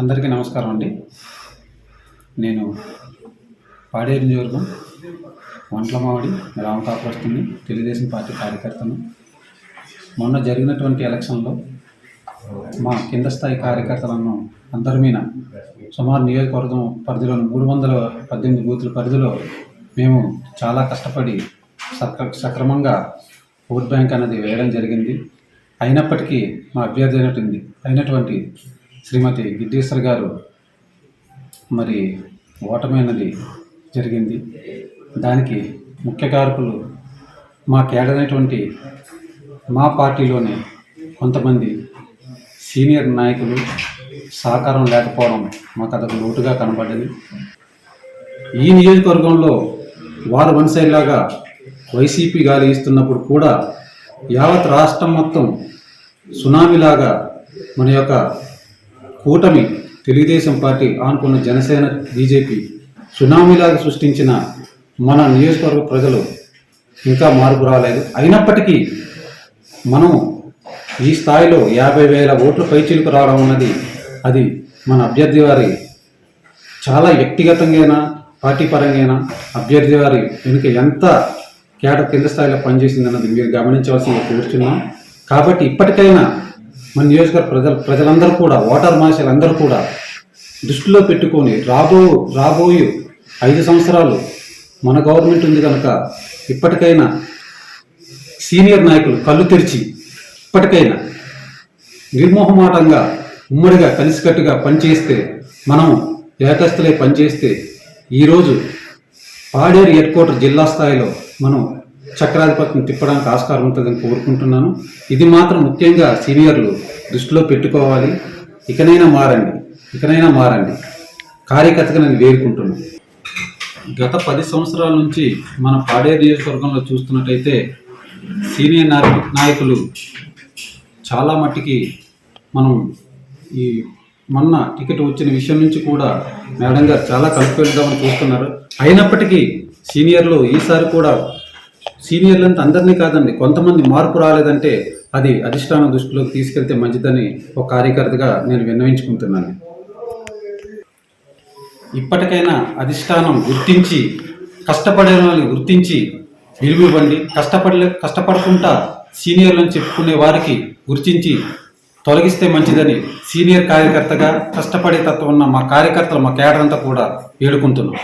అందరికీ నమస్కారం అండి. నేను పాడేరు నియోజకవర్గం వంట్లమావడి రామకాపురస్తుని తెలుగుదేశం పార్టీ కార్యకర్తను. మొన్న జరిగినటువంటి ఎలక్షన్లో మా కింద స్థాయి కార్యకర్తలను అందరి మీద సుమారు నియోజకవర్గం పరిధిలోని మూడు వందల పద్దెనిమిది బూతుల పరిధిలో మేము చాలా కష్టపడి సక్ర సక్రమంగా ఓట్ బ్యాంక్ అనేది వేయడం జరిగింది. అయినప్పటికీ మా అభ్యర్థి అయినటువంటి అయినటువంటి శ్రీమతి గిడ్డేశ్వర్ గారు మరి ఓటమైనది జరిగింది. దానికి ముఖ్య కారకులు మా కేడనటువంటి మా పార్టీలోనే కొంతమంది సీనియర్ నాయకులు సహకారం లేకపోవడం మాకు అదొక లోటుగా కనబడ్డది. ఈ నియోజకవర్గంలో వారు వన్ సైడ్ లాగా వైసీపీ గాలి ఇస్తున్నప్పుడు కూడా యావత్ రాష్ట్రం మొత్తం సునామీలాగా మన యొక్క కూటమి తెలుగుదేశం పార్టీ ఆనుకున్న జనసేన బీజేపీ సునామీలాగా సృష్టించిన మన నియోజకవర్గ ప్రజలు ఇంకా మార్పు రాలేదు. అయినప్పటికీ మనం ఈ స్థాయిలో యాభై వేల ఓట్లు పైచీలకు రావడం అన్నది అది మన అభ్యర్థి వారి చాలా వ్యక్తిగతంగా పార్టీ పరంగా అభ్యర్థి వారి వెనుక ఎంత కేట కింద స్థాయిలో పనిచేసిందన్నది మీరు గమనించవలసింది కోరుతున్నాం కాబట్టి ఇప్పటికైనా మన నియోజకవర్గ ప్రజలు ప్రజలందరూ కూడా ఓటర్ మనుషులందరూ కూడా దృష్టిలో పెట్టుకొని రాబో రాబోయే ఐదు సంవత్సరాలు మన గవర్నమెంట్ ఉంది కనుక ఇప్పటికైనా సీనియర్ నాయకులు కళ్ళు తెరిచి ఇప్పటికైనా నిర్మోహమాటంగా ఉమ్మడిగా కలిసికట్టుగా పనిచేస్తే మనం ఏకస్తులై పనిచేస్తే ఈరోజు పాడేరు హెడ్ క్వార్టర్ జిల్లా స్థాయిలో మనం చక్రాధిపతిని తిప్పడానికి ఆస్కారం ఉంటుందని కోరుకుంటున్నాను. ఇది మాత్రం ముఖ్యంగా సీనియర్లు దృష్టిలో పెట్టుకోవాలి. ఇకనైనా మారండి. ఇకనైనా మారండి. కార్యకర్తగా నేను వేరుకుంటున్నాను గత పది సంవత్సరాల నుంచి మన పాడేరు నియోజకవర్గంలో చూస్తున్నట్టయితే సీనియర్ నాయకులు చాలా మట్టికి మనం ఈ మొన్న టికెట్ వచ్చిన విషయం నుంచి కూడా మేడం గారు చాలా కలిపి వెళ్దామని చూస్తున్నారు. అయినప్పటికీ సీనియర్లు ఈసారి కూడా సీనియర్లు అంటే అందరినీ కాదండి కొంతమంది మార్పు రాలేదంటే అది అధిష్టానం దృష్టిలోకి తీసుకెళ్తే మంచిదని ఒక కార్యకర్తగా నేను విన్నవించుకుంటున్నాను. ఇప్పటికైనా అధిష్టానం గుర్తించి కష్టపడే వాళ్ళని గుర్తించి విలువివ్వండి కష్టపడలే కష్టపడకుండా సీనియర్లను చెప్పుకునే వారికి గుర్తించి తొలగిస్తే మంచిదని సీనియర్ కార్యకర్తగా కష్టపడే తత్వం ఉన్న మా కార్యకర్తలు మా కేడర్ అంతా కూడా వేడుకుంటున్నాం.